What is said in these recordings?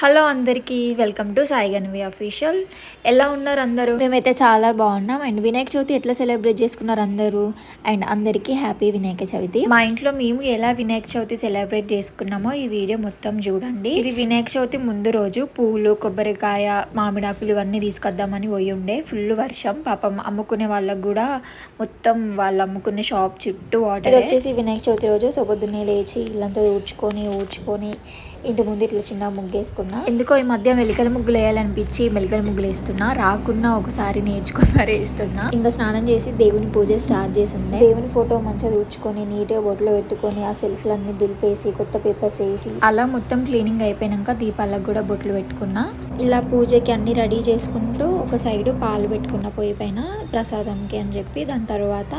Hello అందరికీ welcome to Sai Ganvi official ఎలా ఉన్నారు అందరూ? మేమైతే చాలా బాగున్నాం. అండ్ వినాయక చవితి ఎట్లా సెలబ్రేట్ చేసుకున్నారు అందరూ? అండ్ అందరికీ హ్యాపీ వినాయక చవితి. మా ఇంట్లో మేము ఎలా వినాయక చవితి సెలబ్రేట్ చేసుకున్నామో ఈ వీడియో మొత్తం చూడండి. ఇది వినాయక చవితి ముందు రోజు పూలు కొబ్బరికాయ మామిడాకులు ఇవన్నీ తీసుకొద్దామని పోయి ఉండే. ఫుల్ వర్షం. పాపం అమ్ముకునే వాళ్ళకు కూడా మొత్తం వాళ్ళు అమ్ముకునే షాప్ చుట్టూ వాటర్. వచ్చేసి వినాయక చవితి రోజు. సో పొద్దున్నే లేచి ఇల్లంతా ఊడ్చుకొని ఊడ్చుకొని ఇంటి ముందు ఇట్లా చిన్న ముగ్గు వేసుకున్నా ఎందుకో ఈ మధ్య మెలికల ముగ్గులు వేయాలనిపించి మెలికల ముగ్గులు వేస్తున్నా రాకున్నా ఒకసారి నేర్చుకొని మరీ వేస్తున్నా ఇంకా స్నానం చేసి దేవుని పూజ స్టార్ట్ చేసి ఉండే దేవుని ఫోటో మంచిగా తుడుచుకొని నీట్గా బొట్లో పెట్టుకొని ఆ సెల్ఫ్లన్నీ దులిపేసి కొత్త పేపర్స్ వేసి. అలా మొత్తం క్లీనింగ్ అయిపోయినాక దీపాలకు కూడా బొట్లు పెట్టుకున్నా. ఇలా పూజకి అన్ని రెడీ చేసుకుంటూ ఒక సైడు పాలు పెట్టుకున్న పొయ్యి పైన ప్రసాదంకి అని చెప్పి దాని తర్వాత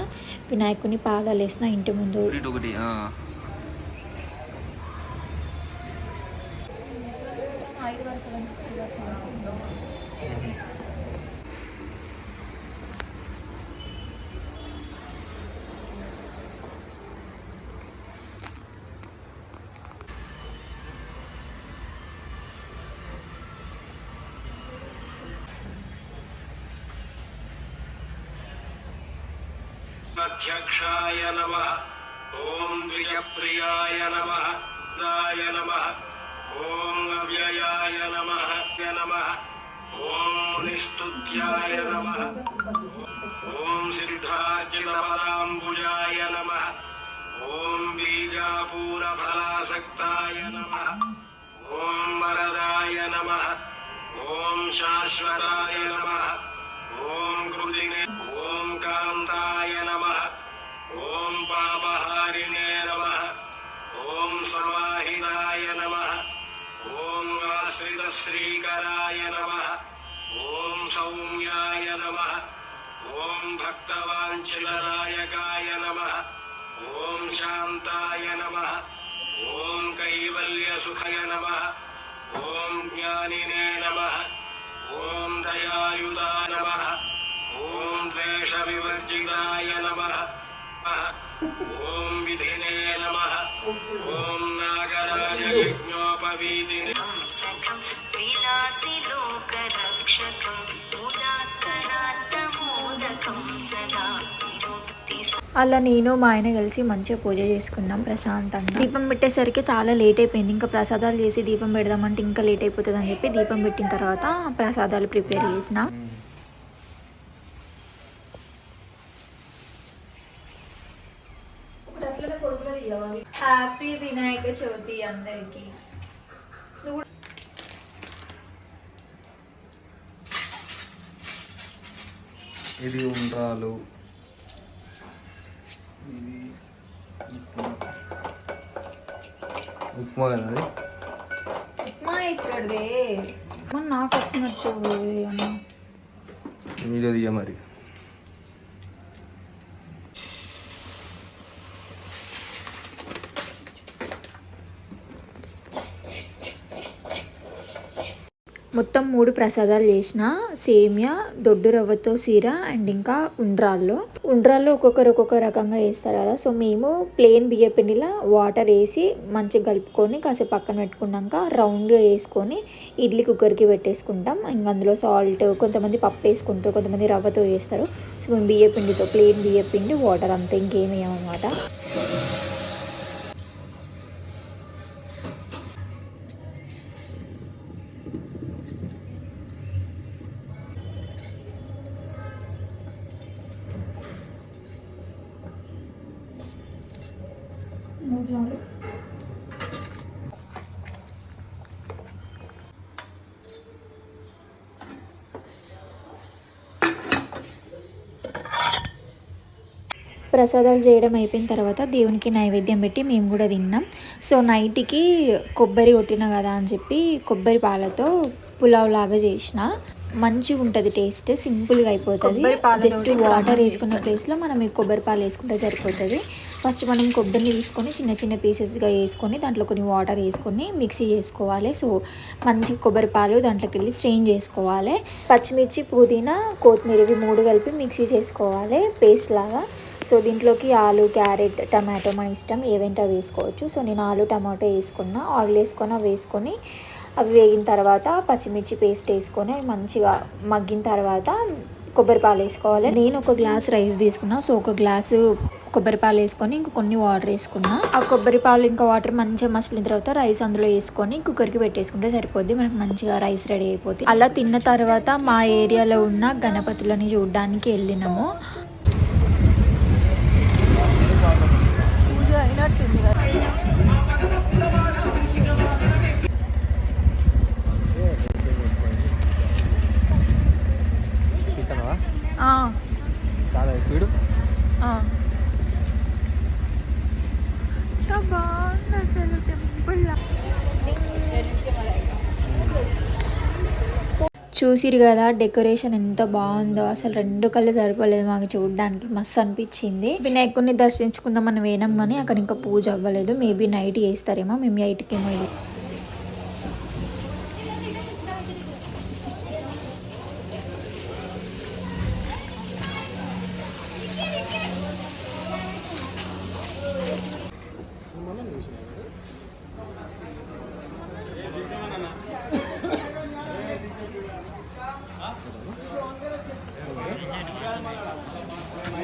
వినాయకుని పాదాలు వేసిన ఇంటి ముందు. अध्यक्षाय नमः। ॐ द्विजप्रियाय नमः। दाय नमः। ॐ अव्ययाय नमः। नमः। ॐ निष्टुत्याय नमः। नमः बीजापूरफलासक्ताय नमः। ॐ वरदाय नमः। ॐ शाश्वताय नमः। ॐ भक्तवाञ्छितनायकाय नमः। ॐ शान्ताय नमः। ॐ कैवल्यसुखय नमः। ॐ ज्ञानिने नमः। ॐ दयायुधा नमः। ॐ द्वेषविवर्जिताय नमः। ॐ विधिने नमः। ॐ नागराजयज्ञोपवीतिने सखं विलासि అలా నేను మా ఆయన కలిసి మంచిగా పూజ చేసుకున్నాం ప్రశాంతంగా. దీపం పెట్టేసరికి చాలా లేట్ అయిపోయింది. ఇంకా ప్రసాదాలు చేసి దీపం పెడదామంటే ఇంకా లేట్ అయిపోతుంది అని చెప్పి దీపం పెట్టిన తర్వాత ప్రసాదాలు ప్రిపేర్ చేసిన. హ్యాపీ వినాయక చవితి అందరికి. ఇది ఉండ్రాలు. ఇది ఉప్మా. కదా అది? ఉప్మా ఇక్కడదే. మన నాకు వచ్చినట్టు వీడియో తీయ మరి. మొత్తం మూడు ప్రసాదాలు చేసిన సేమియా దొడ్డు రవ్వతో సీర అండ్ ఇంకా ఉండ్రాల్లో ఉండ్రాల్లో ఒక్కొక్కరు ఒక్కొక్క రకంగా వేస్తారు కదా. సో మేము ప్లెయిన్ బియ్య పిండిలో వాటర్ వేసి మంచిగా కలుపుకొని కాసేపు పక్కన పెట్టుకున్నాక రౌండ్గా వేసుకొని ఇడ్లీ కుక్కర్కి పెట్టేసుకుంటాం. ఇంకా అందులో సాల్ట్ కొంతమంది పప్పు వేసుకుంటారు కొంతమంది రవ్వతో వేస్తారు సో మేము బియ్య పిండితో ప్లెయిన్ బియ్య పిండి వాటర్ అంతా అనమాట ప్రసాదాలు చేయడం అయిపోయిన తర్వాత దేవునికి నైవేద్యం పెట్టి మేము కూడా తిన్నాం. సో నైట్కి కొబ్బరి కొట్టిన కదా అని చెప్పి కొబ్బరి పాలతో పులావ్ లాగా చేసిన. మంచిగా ఉంటుంది టేస్ట్ సింపుల్గా అయిపోతుంది. జస్ట్ వాటర్ వేసుకున్న ప్లేస్లో మనం ఈ కొబ్బరి పాలు వేసుకుంటే సరిపోతుంది. ఫస్ట్ మనం కొబ్బరిని తీసుకొని చిన్న చిన్న పీసెస్గా వేసుకొని దాంట్లో కొన్ని వాటర్ వేసుకొని మిక్సీ చేసుకోవాలి. సో మంచి కొబ్బరి పాలు దాంట్లోకి వెళ్ళి స్ట్రెయిన్ చేసుకోవాలి. పచ్చిమిర్చి పుదీనా కొత్తిమీర ఇవి మూడు కలిపి మిక్సీ చేసుకోవాలి. పేస్ట్ లాగా. సో దీంట్లోకి ఆలు క్యారెట్ టమాటో మన ఇష్టం ఏవేంటో వేసుకోవచ్చు. సో నేను ఆలు టమాటో వేసుకున్నా. ఆయిల్ వేసుకొని వేసుకొని అవి వేగిన తర్వాత పచ్చిమిర్చి పేస్ట్ వేసుకొని అవి మంచిగా మగ్గిన తర్వాత కొబ్బరి పాలు వేసుకోవాలి. నేను ఒక గ్లాస్ రైస్ తీసుకున్నా. సో ఒక గ్లాసు కొబ్బరి పాలు వేసుకొని ఇంక కొన్ని వాటర్ వేసుకున్నా. ఆ కొబ్బరి పాలు ఇంకా వాటర్ మంచిగా మసిలిన తర్వాత రైస్ అందులో వేసుకొని కుక్కర్కి పెట్టేసుకుంటే సరిపోద్ది. మనకు మంచిగా రైస్ రెడీ అయిపోతుంది అలా తిన్న తర్వాత మా ఏరియాలో ఉన్న గణపతులని చూడడానికి వెళ్ళినాము. చూసిరు కదా డెకరేషన్ ఎంత బాగుందో. అసలు రెండు కళ్ళు సరిపోలేదు మాకు చూడడానికి. మస్తు అనిపించింది. వినాయకుడిని దర్శించుకుందాం మనం వేనాం కానీ అక్కడ ఇంకా పూజ అవ్వలేదు. మేబీ నైట్ చేస్తారేమో మేము ఎయిట్కి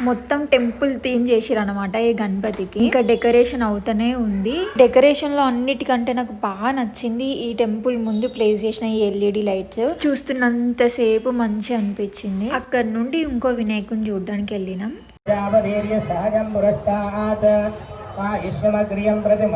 మొత్తం టెంపుల్ థీమ్ చేసిరు అనమాట ఈ గణపతికి. ఇంకా డెకరేషన్ అవుతూనే ఉంది. డెకరేషన్లో అన్నిటికంటే నాకు బాగా నచ్చింది ఈ టెంపుల్ ముందు ప్లేస్ చేసిన ఈ ఎల్ఈడి లైట్స్. చూస్తున్నంతసేపు మంచి అనిపించింది. అక్కడ నుండి ఇంకో వినాయకుని చూడడానికి వెళ్ళినాం. ఈశ్వమగ్రియం ప్రతి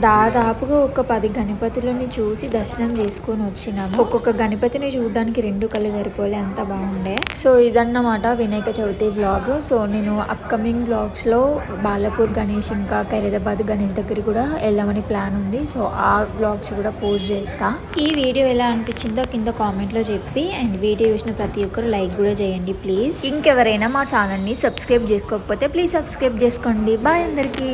దాదాపుగా ఒక పది గణపతులని చూసి దర్శనం చేసుకొని వచ్చినాము. ఒక్కొక్క గణపతిని చూడడానికి రెండు కళ్ళు సరిపోలే అంత బాగుండే. సో ఇదన్నమాట వినాయక చవితి బ్లాగ్ సో నేను అప్కమింగ్ బ్లాగ్స్లో బాలపూర్ గణేష్ ఇంకా ఖైరదాబాద్ గణేష్ దగ్గర కూడా వెళ్దామని ప్లాన్ ఉంది. సో ఆ బ్లాగ్స్ కూడా పోస్ట్ చేస్తా. ఈ వీడియో ఎలా అనిపించిందో కింద కామెంట్లో చెప్పి అండ్ వీడియో చూసిన ప్రతి ఒక్కరు లైక్ కూడా చేయండి ప్లీజ్ ఇంకెవరైనా మా ఛానల్ని సబ్స్క్రైబ్ చేసుకోకపోతే ప్లీజ్ సబ్స్క్రైబ్ చేసుకోండి. బాయ్ అందరికీ.